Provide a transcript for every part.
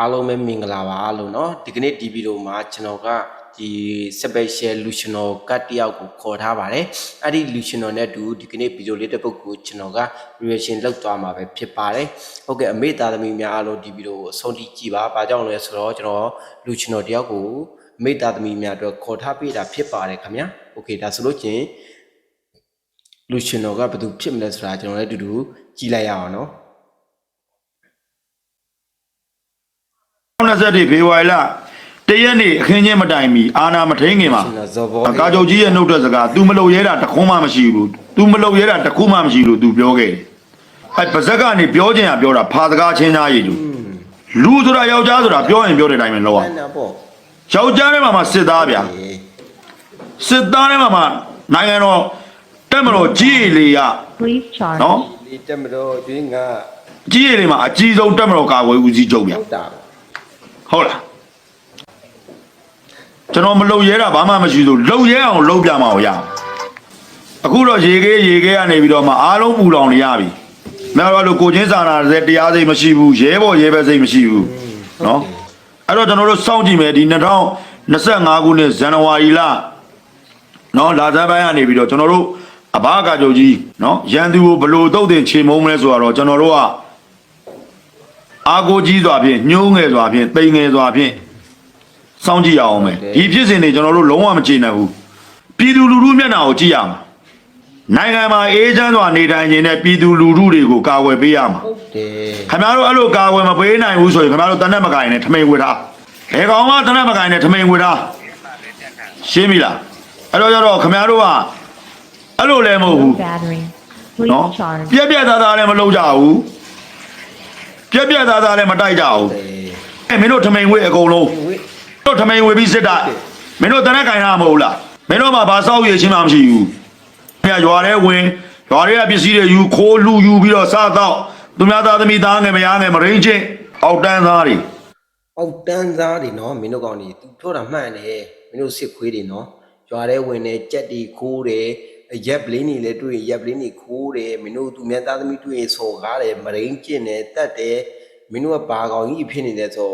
အားလုံးပဲမင်္ဂလာပါလို့เนาะဒီကနေ့ဒီဗီဒီယိုမှာကျွန်တော်ကဒီ special lutional card တယောက်ကိုခေါ်ထားပါတယ်အဲ့ဒီ lutional နဲ့အတူဒီကနေ့ဗီဒီယိုလေးတစ်ပုဒ်ကိုကျွန်တော်က reaction လုပ်သွားမှာပဲဖြစ်ပါတယ်ဟုတ်ကဲ့အမေသားသမီးများအားလုံးဒီဗီဒီယိုကိုအဆုံးထိကြည့်ပါဘာကြောင့်လဲဆိုတော့ကျွန်တော် lutional တယောက်ကိုအမေသားသမီးများအတွက်ခေါ်ထားပေးတာဖြစ်ပါတယ်ခင်ဗျာโอเคဒါဆိုလို့ချင်း lutional ကဘယ်သူဖြစ်မလဲဆိုတာကျွန်တော်လည်းအတူတူကြည့်လိုက်ရအောင်เนาะ 21ဖေဖော်ဝါရီလတရက်နေ့အခင်းချင်းမတိုင်မီအာနာမထိန်ခင်မှာ ကျွန်တော်ဇော်ဘော ကာချုပ်ကြီးရဲ့နှုတ်ထွက်စကား तू မလုပ်ရဲတာတစ်ခုမှမရှိဘူး तू မလုပ်ရဲတာတစ်ခုမှမရှိလို့ तू ပြောခဲ့တယ်အဲပါဇက်ကနေပြောချင်ရပြောတာဖာစကားချင်းသားရည်သူလူဆိုတာယောက်ျားဆိုတာပြောရင်ပြောတဲ့အတိုင်းပဲလောက် အဲ့ အောင် နာပေါ့ ယောက်ျားထဲမှာမှစစ်သားဗျာစစ်သားထဲမှာမှနိုင်ငံတော်တက်မတော်ကြီးရည်လေးရ Please charge. နော် ဒီတက်မတော့ကျွင်းက ကြီးရည်လေးမှာအကြီးဆုံးတက်မတော်ကာကွယ်ဦးစီးချုပ်ဗျာ ဟုတ်တာ ဟုတ်လားကျွန်တော်မလုံရဲတာဘာမှမရှိဘူးလုံရဲအောင်လုံပြမှာရအောင်အခုတော့ရေခဲရေခဲကနေပြီးတော့မှအားလုံးပူလောင်နေရပြီမင်းတို့လိုကိုချင်းစာနာတဲ့တရားစိတ်မရှိဘူးရဲဘော်ရဲဘက်စိတ်မရှိဘူးနော်အဲ့တော့ကျွန်တော်တို့စောင့်ကြည့်မယ်ဒီ2025ခုနှစ်ဇန်နဝါရီလနော်လာဇန်ပိုင်းကနေပြီးတော့ကျွန်တော်တို့အဘာကာချုပ်ကြီးနော်ရန်သူကိုဘယ်လို့တုတ်တင်ချေမုံမလဲဆိုတော့ကျွန်တော်တို့က အာကိုကြီးစွာဖြင့်ညှိုးငယ်စွာဖြင့်တိမ်ငယ်စွာဖြင့်စောင့်ကြည့်ရအောင်မယ်ဒီဖြစ်စဉ်တွေကျွန်တော်တို့လုံးဝမကြည့်နိုင်ဘူးပြည်သူလူထုမျက်နှာကိုကြည့်ရမှာနိုင်ငံမှာအေးချမ်းစွာနေထိုင်နေတဲ့ပြည်သူလူထုတွေကိုကာကွယ်ပေးရမှာဟုတ်တယ်ခင်ဗျားတို့အဲ့လိုကာကွယ်မပေးနိုင်ဘူးဆိုရင်ခင်ဗျားတို့တနက်မကင်နဲ့ထမိန်ဝေထားဘယ်ကောင်မှတနက်မကင်နဲ့ထမိန်ဝေထားရှင်းပြီလားအဲ့တော့ကျတော့ခင်ဗျားတို့ကအဲ့လိုလည်းမဟုတ်ဘူး Low battery. Please နော် charge. ပြက်ပြက်သားသားလည်းမလုပ်ကြဘူး ပြက်ပြက်သားသားလည်းမတိုက်ကြဘူးတယ်အဲမင်းတို့ထမိန်ဝေးအကုန်လုံးဝိတို့ထမိန်ဝေးပြီးစစ်တာမင်းတို့တနက်ကင်တာမဟုတ်လားမင်းတို့မှာဘာစောက်ရချင်းမှမရှိဘူးမြရွာထဲဝင်ရွာထဲကပစ္စည်းတွေယူခိုးလူယူပြီးတော့စားတော့သူများသားသမီးသားငယ်မယားငယ်မရင်းချင်းအောက်တန်းသားတွေအောက်တန်းသားတွေနော်မင်းတို့ကောင်ကြီး तू ပြောတာမှန်တယ်မင်းတို့စစ်ခွေးတွေနော်ကြွားတဲ့ဝင်နေကြက်တီခိုးတယ် ရက်ပလင်းတွေလည်းတွေ့ရင်ရက်ပလင်းတွေခိုးတယ်မင်းတို့သူများသားသမီးတွေ့ရင်စော်ကားတယ်မရင်းကျင်တယ်တတ်တယ်မင်းတို့ကဘာကောင်ကြီးဖြစ်နေလဲဆို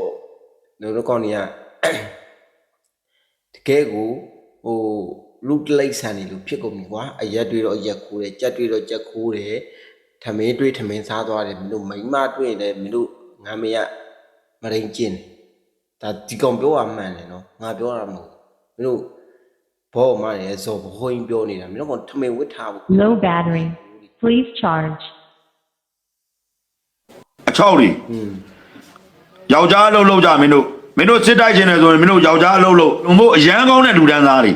တော့တို့ကောင်ကြီးကတကယ်ကိုဟိုလူတလိမ့်ဆန်နေလို့ဖြစ်ကုန်ပြီကွာအရက်တွေတော့အရက်ခိုးတယ်ကြက်တွေတော့ကြက်ခိုးတယ်ထမင်းတွေထမင်းစားသွားတယ်မင်းတို့မိန်းမတွေ့ရင်လည်းမင်းတို့ငါမရမရင်ကျင်တယ်ဒါဒီကောင်ပြောရမှန်တယ်နော်ငါပြောတာမဟုတ်ဘူးမင်းတို့ ဘောမရယ်ဇော်ဘဟိုင်းပြောနေတာမင်းတို့ကထမင်းဝတ်ထားဖို့ Low battery. Please charge. အချောက်တွေอืมယောက်ျားအလုပ်လုပ်ကြမင်းတို့မင်းတို့စစ်တိုက်ခြင်းတယ်ဆိုရင်မင်းတို့ယောက်ျားအလုပ်လုပ်ဘို့အရန်ကောင်းတဲ့လူတန်းသားတွေ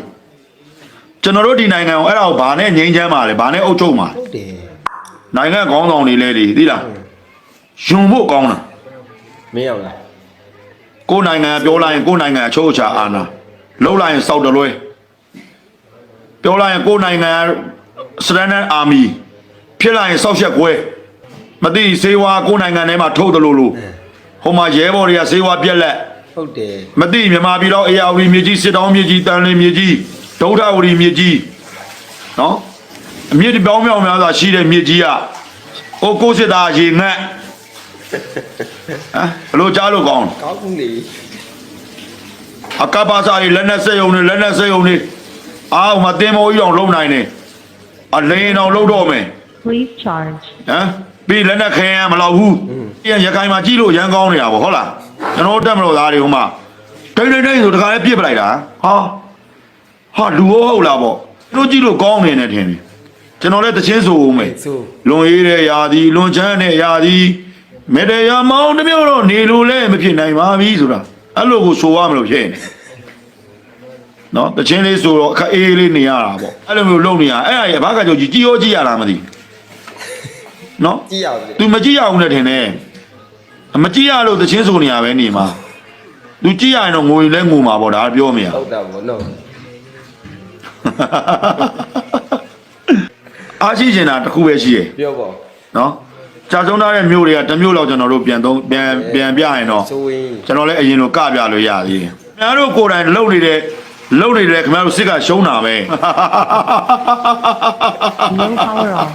ကျွန်တော်တို့ဒီနိုင်ငံကိုအဲ့ဒါကိုဘာနဲ့ငြိမ်းချမ်းပါလဲဘာနဲ့အုပ်ချုပ်မှာလဲဟုတ်တယ်နိုင်ငံခေါင်းဆောင်တွေလဲလေသိလားယွန်ဖို့ကောင်းတာမင်းအောင်လားကိုယ်နိုင်ငံပြောလိုက်ရင်ကိုယ်နိုင်ငံအချို့အခြာအာဏာလှုပ်လိုက်ရင်စောက်တလွဲ ပြောလိုက်ရင်ကိုယ်နိုင်ငံစတန်ဒတ်အာမီဖြစ်လိုက်ရင်စောက်ရက်ကွဲမသိစေဝါကိုယ်နိုင်ငံထဲမှာထုတ်တယ်လို့လို့ဟိုမှာရဲဘော်တွေကစေဝါပြက်လက်ဟုတ်တယ်မသိမြန်မာပြည်တော့အေယာဝတီမြေကြီးစစ်တောင်းမြေကြီးတန်လင်းမြေကြီးဒုဋ္ဌဝတီမြေကြီးနော်အမြင့်တစ်ပေါင်းမြောင်များစွာရှိတဲ့မြေကြီးကအိုကိုစစ်သားရေငတ်ဟမ်ဘလို့ကြားလို့ကောင်းလဲကောင်းလေအကပ္ပစာတွေလက်နဲ့ဆက်ယုံနေလက်နဲ့ဆက်ယုံနေ အာဟိုမှာတင်းမောကြီးအောင်လုံနိုင်နေအလင်းအောင်လုံတော့မယ် Please charge. ဟမ်ပြီးလက်နဲ့ခဲရမလောက်ဘူးပြန်ရခိုင်မှာကြည့်လို့ရမ်းကောင်းနေတာပေါ့ဟုတ်လားကျွန်တော်တို့တက်မလို့သားတွေဟိုမှာဒိတ်ဒိတ်ဒိတ်ဆိုတခါလေးပြစ်ပလိုက်တာဟာဟာလူဟုတ်ဟုတ်လားပေါ့တို့ကြည့်လို့ကောင်းနေတယ်ထင်တယ်ကျွန်တော်လည်းတချင်းဆိုဦးမယ်ဆိုလွန်ရေးတဲ့ຢာဒီလွန်ချမ်းတဲ့ຢာဒီမေတ္တရာမောင်းတစ်မျိုးတော့နေလို့လည်းမဖြစ်နိုင်ပါဘူးဆိုတာအဲ့လိုကိုဆိုရမလို့ဖြစ်နေ နော်တချင်းလေးဆိုတော့အခက်အေးလေးနေရတာပေါ့အဲ့လိုမျိုးလုပ်နေရအဲ့ဒါကြီးအဘကကြောင့်ကြီးကြီးရောကြီးရတာမသိနော်ကြည့်ရအောင်လေ तू မကြည့်ရအောင်နဲ့ထင်တယ်မကြည့်ရလို့တချင်းဆိုနေရပဲနေမှာ तू ကြည့်ရရင်တော့ငိုရင်လည်းငိုမှာပေါ့ဒါပြောမရဟုတ်တာဗောနော်အားရှိချင်တာတစ်ခုပဲရှိရယ်ပြောပေါ့နော်ကြာဆုံးထားတဲ့မျိုးတွေကတစ်မျိုးလောက်ကျွန်တော်တို့ပြန်သုံးပြန်ပြန်ပြရင်တော့ဆိုရင်ကျွန်တော်လည်းအရင်လိုကပြလို့ရသေးတယ်ခင်ဗျားတို့ကိုယ်တိုင်လုံနေတဲ့ လုံနေတယ်ခင်ဗျားတို့စစ်ကရှုံးတာပဲ Low power off.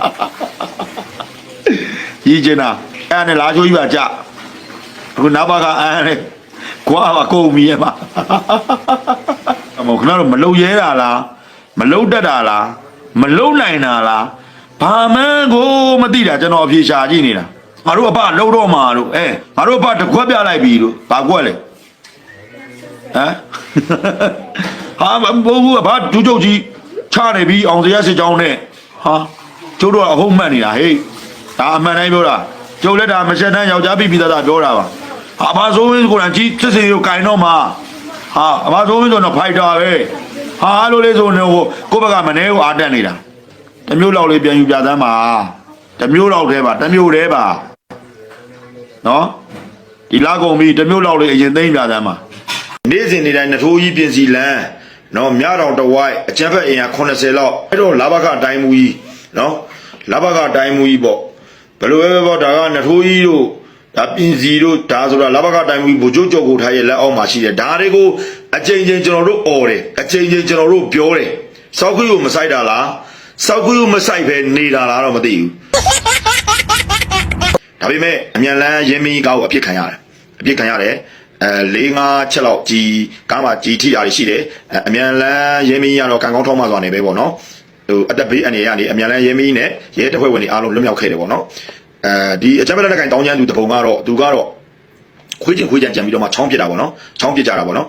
ကြီးကျင်တာအဲ့ဒါနဲ့လာချိုးကြီးပါကြအခုနာဘာကအန်းလေကွာပါကုန်ပြီရဲ့မအမေခဏတော့မလုံရဲတာလားမလုံတတ်တာလားမလုံနိုင်တာလားဘာမှန်းကိုမသိတာကျွန်တော်အဖြေရှာကြည့်နေတာငါတို့အဖလုံတော့မှာလို့အဲငါတို့အဖတစ်ခွက်ပြလိုက်ပြီလို့ဘာကွက်လဲဟမ် ဟာမဘောဘူးအဖဒူးချုပ်ကြီးချနေပြီအောင်စရစစ်ကြောင်းနဲ့ဟာကျုပ်တို့ကအဟုတ်မှတ်နေတာဟေးဒါအမှန်တိုင်းပြောတာကျုပ်လက်တာမချက်တန်းယောက်ျားပြပြီးသားသားပြောတာပါဟာအဖဆိုးဝင်းကိုယ်တိုင်ကြီးစစ်စင်ကိုကင်တော့မှာဟာအဖဆိုးဝင်းဆိုတော့ဖိုက်တာပဲဟာအဲ့လိုလေးဆိုနေဟိုကိုယ့်ဘက်ကမနေကိုအားတက်နေတာတစ်မျိုးလောက်လေးပြန်ယူပြသမ်းပါတစ်မျိုးလောက်တည်းပါတစ်မျိုးတည်းပါနော်ဒီလာကုန်ပြီတစ်မျိုးလောက်လေးအရင်သိမ့်ပြသမ်းပါနေ့စဉ်နေ့တိုင်းနထိုးကြီးပြင်စီလန်း နော်မြတော်တဝိုက်အကျန်းဖက်အင်အား80လောက်အဲ့တော့လာဘကအတိုင်းမူကြီးနော်လာဘကအတိုင်းမူကြီးပေါ့ဘယ်လိုပဲပဲပေါ့ဒါကနထိုးကြီးတို့ဒါပြင်စီတို့ဒါဆိုတာလာဘကအတိုင်းမူကြီးဘိုလ်ချုပ်ကြော်ကိုထားရဲ့လက်အောက်မှာရှိတယ်ဒါတွေကိုအချိန်ချင်းကျွန်တော်တို့អော်တယ်အချိန်ချင်းကျွန်တော်တို့ပြောတယ်စောက်ခွေကိုမဆိုင်တာလားစောက်ကူးမဆိုင်ပဲနေတာလားတော့မသိဘူးဒါပေမဲ့အမြန်လန်းရင်းမီကောက်အပြစ်ခံရတယ်အပြစ်ခံရတယ် အဲ၄၅ချက်လောက်ကြီးကားမှာကြီးထိတာရှိတယ်အဲအမြန်လန်းရင်းမီကတော့ကံကောင်းထောင်းမှသွားနေပဲပေါ့နော်ဟိုအတက်ဘေးအနေကနေအမြန်လန်းရင်းမီနဲ့ရဲတပ်ဖွဲ့ဝင်တွေအားလုံးလွတ်မြောက်ခဲ့တယ်ပေါ့နော်အဲဒီအချက်မဲ့လက်ကင်တောင်းချမ်းသူတပုံကတော့သူကတော့ခွေးကျင်ခွေးကျန်ကြံပြီးတော့မှချောင်းပြစ်တာပေါ့နော်ချောင်းပြစ်ကြတာပေါ့နော်